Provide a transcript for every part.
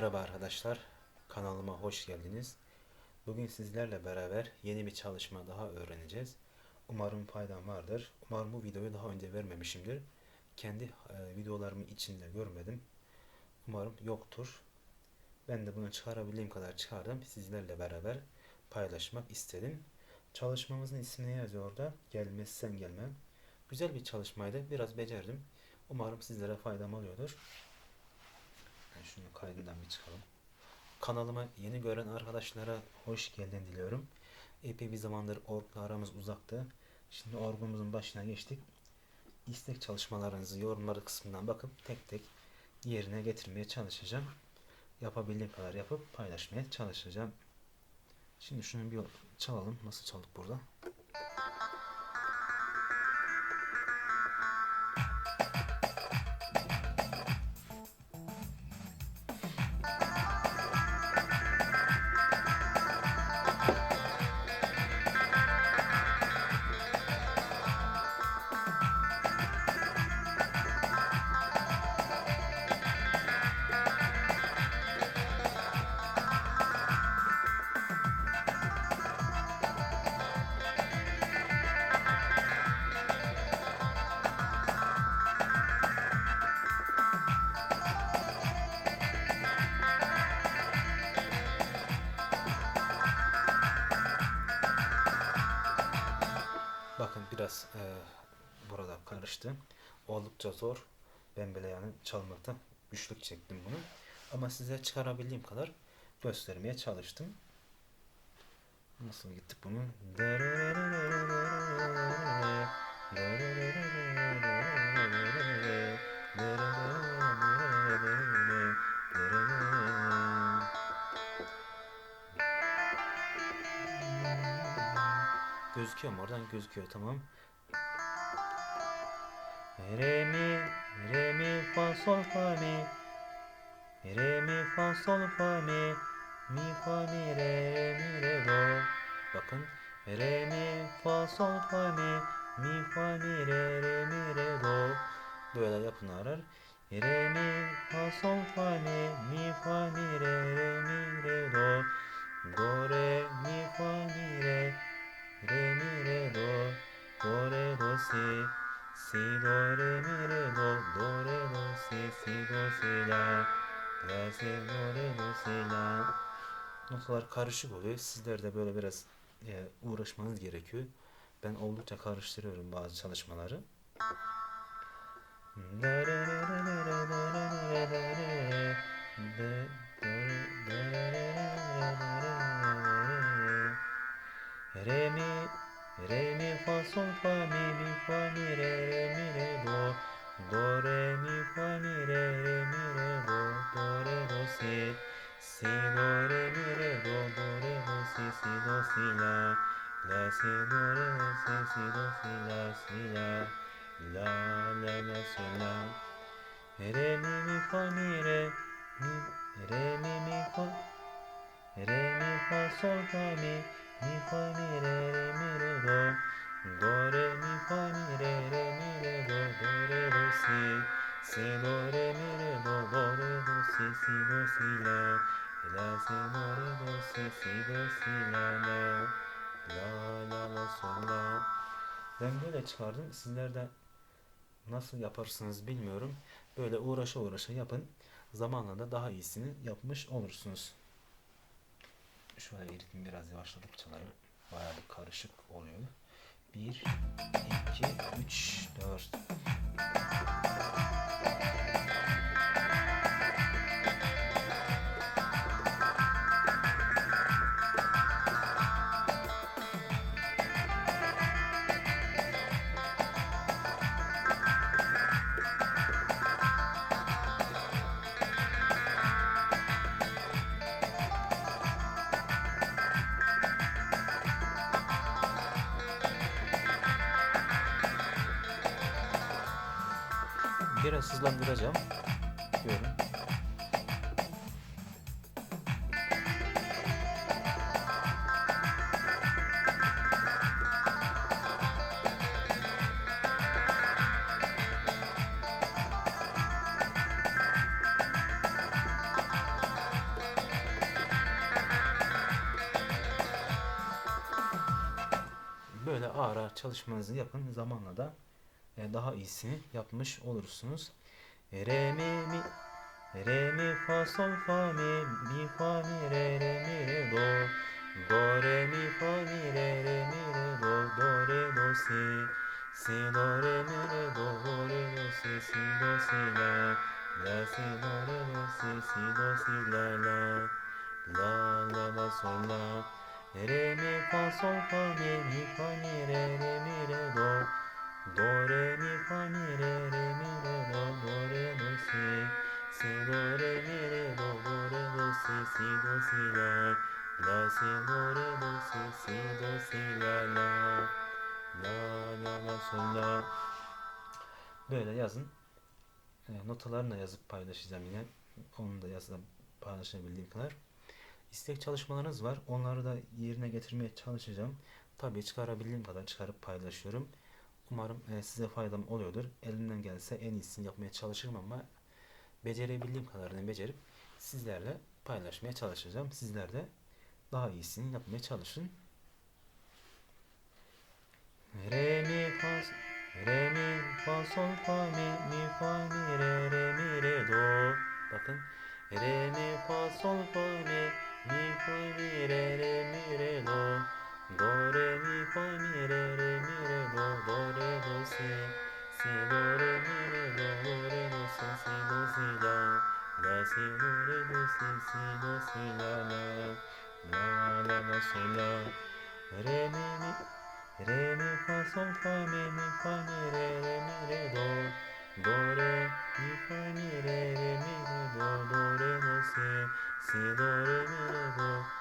Merhaba arkadaşlar, kanalıma hoş geldiniz. Bugün sizlerle beraber yeni bir çalışma daha öğreneceğiz. Umarım faydam vardır. Umarım bu videoyu daha önce vermemişimdir. Kendi e, videolarımın içinde görmedim. Umarım yoktur. Ben de bunu çıkarabildiğim kadar çıkardım. Sizlerle beraber paylaşmak istedim. Çalışmamızın ismi yazıyor orada? Gelmezsen gelmem. Güzel bir çalışmaydı. Biraz becerdim. Umarım sizlere faydam oluyordur. Ben şunu kaydından bir çıkalım. Kanalıma yeni gören arkadaşlara hoş geldin diliyorum. Epey bir zamandır orgla aramız uzaktı. Şimdi orgumuzun başına geçtik. İstek çalışmalarınızı yorumları kısmından bakıp tek tek yerine getirmeye çalışacağım. Yapabildiğim kadar yapıp paylaşmaya çalışacağım. Şimdi şunu bir çalalım. Nasıl çaldık burada? Karıştı. Oldukça zor. Ben bile yani çalmakta güçlük çektim bunu. Ama size çıkarabildiğim kadar göstermeye çalıştım. Nasıl gittik bunu? Gözüküyor mu? Oradan gözüküyor. Tamam. Re mi, re mi, fa sol fa mi. Re mi, fa sol fa mi. Mi fa mi re, mi re do. Bakın. Re mi, fa sol fa mi. Mi fa mi re, re mi re do. Böyle yapın arar. Re mi, fa sol fa mi. Mi fa mi re, re mi re do. Do re mi fa mi re. Re mi re do, do re do si, si do re mi re do, do re do si, si do si la, la si do re do si la. Notalar karışık oluyor. Sizler de böyle biraz e, uğraşmanız gerekiyor. Ben oldukça karıştırıyorum bazı çalışmaları. Mi fa mi mi fa mi re re mi re do do re mi fa mi re re mi re do do re do si. Si do re mi re do do re do si si do si la. La si do re do si si do si la si la. La la la si la. Re mi mi fa mi re. Mi re mi mi fa. Re mi fa sol fa mi. Mi fa mi re re mi re do ben böyle çıkardım sizler de nasıl yaparsınız bilmiyorum böyle uğraşa uğraşa yapın zamanla da daha iyisini yapmış olursunuz Şöyle ritmi biraz yavaşladık çalayım. Bayağı bir karışık oluyor. 1, 2, 3, 4. hızlandıracağım diyorum. böyle ağır ağır çalışmanızı yapın. Zamanla da e, daha iyisini yapmış olursunuz. Re mi? Mi Re mi fa sol fa mi? Mi fa mi re re mi re do. Do re mi fa mi re re mi re do. Do re do si. Si do re mi re do. Do re do si. Si do si la. La si do re do si. Si do si la la. La la la sol la. Re mi fa sol fa mi. Mi fa mi re re mi re do do re mi fa mi re re mi re do do re do si si do re mi re do do re do si si do si la la si do re do si si do si la la la la la sol la böyle yazın. E, notalarını yazıp paylaşacağım yine. Onu da yazıp paylaşabildiğim kadar. İstek çalışmalarınız var. Onları da yerine getirmeye çalışacağım. Tabii çıkarabildiğim kadar çıkarıp paylaşıyorum umarım e, size faydam oluyordur elimden gelse en iyisini yapmaya çalışırım ama becerebildiğim kadarını becerip sizlerle paylaşmaya çalışacağım. Sizler de daha iyisini yapmaya çalışın. Re mi fa re mi fa sol fa mi mi fa mi re re mi re do. Bakın. Re mi fa sol fa mi mi fa mi re re mi re do. Do re mi fa mi re re mi re do do re do si. Si do re mi re do do re do si si do si la. La si do re do si si do si la la. La la la si la. Re mi mi re mi fa sol fa mi mi fa mi re re mi re do. Do re mi fa mi re re mi re do do re do si. Si do re mi re do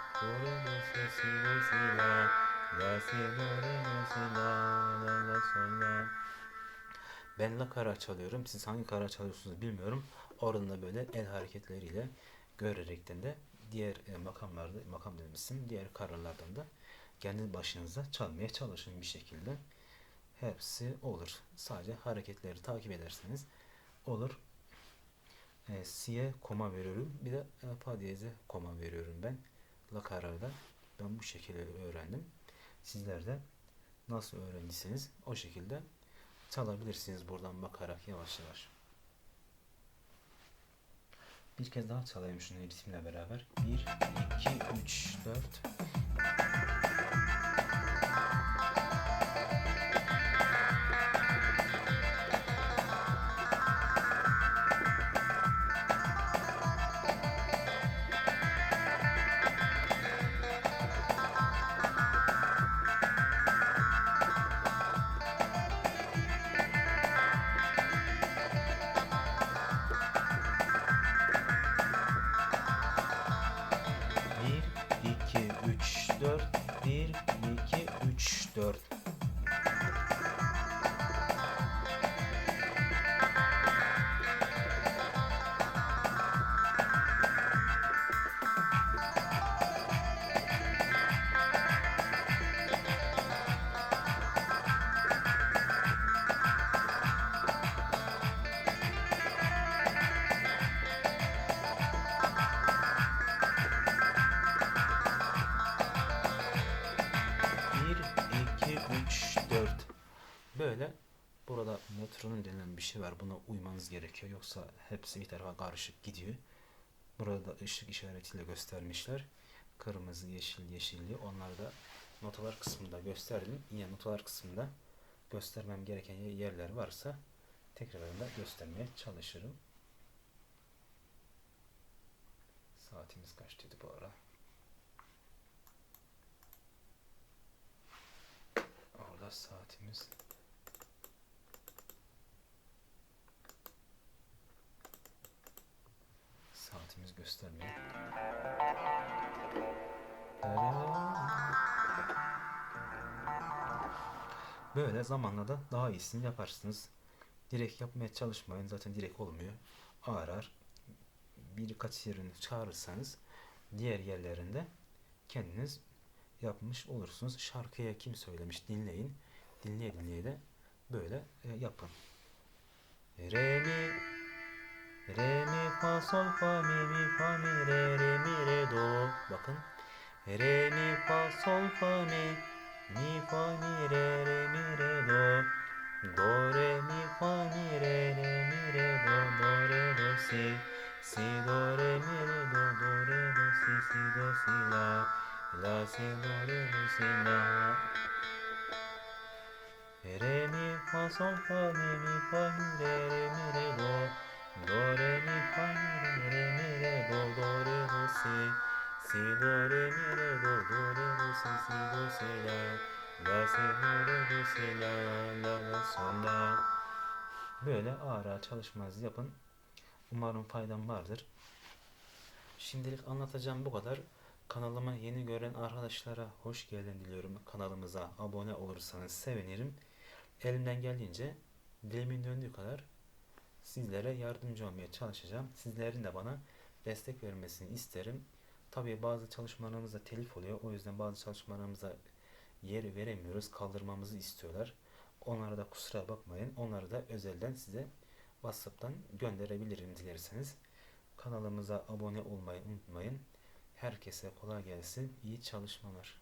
ben la kara çalıyorum. Siz hangi kara çalıyorsunuz bilmiyorum. Oradan da böyle el hareketleriyle görerekten de diğer e, makamlarda, makam demişsin, diğer karalardan da kendi başınıza çalmaya çalışın bir şekilde. Hepsi olur. Sadece hareketleri takip ederseniz olur. E, si'ye koma veriyorum. Bir de e, fa diyeze koma veriyorum ben. La kararda. Ben bu şekilde öğrendim. Sizler de nasıl öğrendiyseniz o şekilde çalabilirsiniz buradan bakarak yavaş yavaş. Bir kez daha çalayım şunu ritimle beraber. 1, 2, 3, 4. 4, 1, burada metronom denilen bir şey var. Buna uymanız gerekiyor. Yoksa hepsi bir tarafa karışık gidiyor. Burada ışık işaretiyle göstermişler. Kırmızı, yeşil, yeşilli. Onları da notalar kısmında gösterdim. Yine notalar kısmında göstermem gereken yerler varsa tekrarında göstermeye çalışırım. Saatimiz kaçtıydı bu ara? Orada saatimiz göstermiyor. Böyle zamanla da daha iyisini yaparsınız. Direkt yapmaya çalışmayın. Zaten direkt olmuyor. Ağır ağır birkaç yerini çağırırsanız diğer yerlerinde kendiniz yapmış olursunuz. Şarkıya kim söylemiş dinleyin. Dinleye dinleye de böyle e, yapın. Re mi Re mi fa sol fa mi mi fa mi re re mi re do. Bakın. Re mi fa sol fa mi mi fa mi re re mi re do. Do re mi fa mi re re mi re do do re do si. Si do re mi re do do re do si si do si la. La si do re do si la. Re mi fa sol fa mi mi fa mi re re mi re do do re mi fa mi re mi re do do re do si si do re mi re do do re do si si do si la la si do re do si la la la son la böyle ağır ağır çalışmanızı yapın. Umarım faydam vardır. Şimdilik anlatacağım bu kadar. Kanalıma yeni gören arkadaşlara hoş geldin diliyorum. Kanalımıza abone olursanız sevinirim. Elimden geldiğince dilimin döndüğü kadar sizlere yardımcı olmaya çalışacağım. Sizlerin de bana destek vermesini isterim. Tabii bazı çalışmalarımızda telif oluyor. O yüzden bazı çalışmalarımıza yer veremiyoruz. Kaldırmamızı istiyorlar. Onlara da kusura bakmayın. Onları da özelden size WhatsApp'tan gönderebilirim dilerseniz. Kanalımıza abone olmayı unutmayın. Herkese kolay gelsin. İyi çalışmalar.